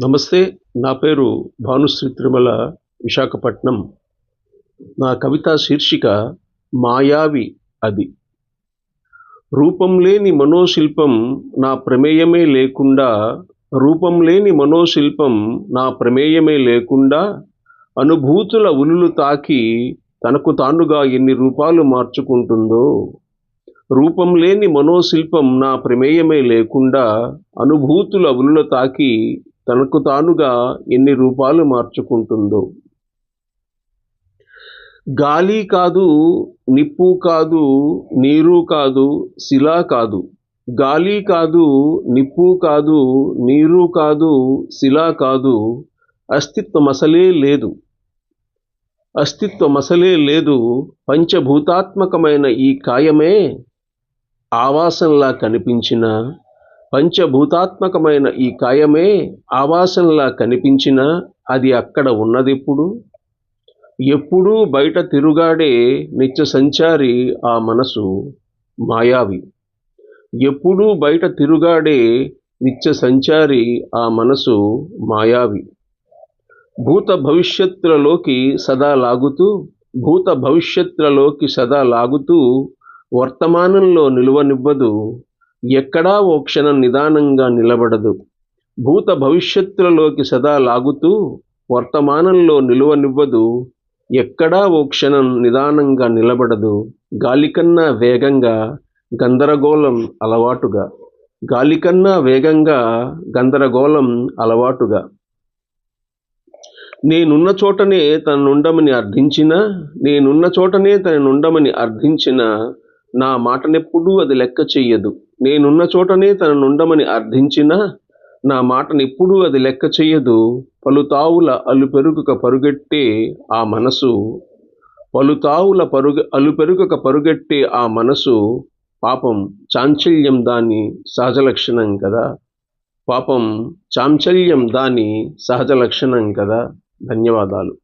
నమస్తే నా పేరు భానుశ్రీ తిరుమల విశాఖపట్నం. నా కవిత శీర్షిక మాయావి అది. రూపం లేని మనోశిల్పం నా ప్రమేయమే లేకుండా రూపం లేని మనోశిల్పం నా ప్రమేయమే లేకుండా అనుభూతుల ఉలులు తాకి తనకు తానుగా ఎన్ని రూపాలు మార్చుకుంటుందో రూపం లేని మనోశిల్పం నా ప్రమేయమే లేకుండా అనుభూతుల ఉలుల తాకి తనకు తానుగా ఎన్ని రూపాలు మార్చుకుంటుందో. గాలి కాదు నిప్పు కాదు నీరు కాదు శిలా కాదు. గాలి కాదు నిప్పు కాదు నీరు కాదు శిలా కాదు. అస్తిత్వం అసలే లేదు. అస్తిత్వం అసలే లేదు. పంచభూతాత్మకమైన ఈ కాయమే ఆవాసంలా కనిపించిన పంచభూతాత్మకమైన ఈ కాయమే ఆవాసంలా కనిపించిన అది అక్కడ ఉన్నదెప్పుడు? ఎప్పుడూ బయట తిరుగాడే నిత్య సంచారి ఆ మనసు మాయావి. ఎప్పుడూ బయట తిరుగాడే నిత్య సంచారి ఆ మనసు మాయావి. భూత భవిష్యత్తులలోకి సదా లాగుతూ భూత భవిష్యత్తులలోకి సదా లాగుతూ వర్తమానంలో నిలువనివ్వదు ఎక్కడా ఓ క్షణం నిదానంగా నిలబడదు. భూత భవిష్యత్తులలోకి సదా లాగుతూ వర్తమానంలో నిలువనివ్వదు. ఎక్కడా ఓ క్షణం నిదానంగా నిలబడదు. గాలికన్నా వేగంగా గందరగోళం అలవాటుగా. గాలికన్నా వేగంగా గందరగోళం అలవాటుగా. నేనున్న చోటనే తననుండమని అర్థించిన నేనున్న చోటనే తననుండమని అర్థించిన నా మాటనెప్పుడూ అది లెక్క చెయ్యదు. నేనున్న చోటనే తననుండమని అర్థించినా నా మాటనెప్పుడూ అది లెక్క చెయ్యదు. పలుతావుల అలుపెరుగక పరుగెట్టే ఆ మనసు. పలుతావుల పరుగ అలుపెరుగక పరుగెట్టే ఆ మనసు. పాపం చాంచల్యం దాని సహజ లక్షణం కదా. పాపం చాంచల్యం దాని సహజ లక్షణం కదా. ధన్యవాదాలు.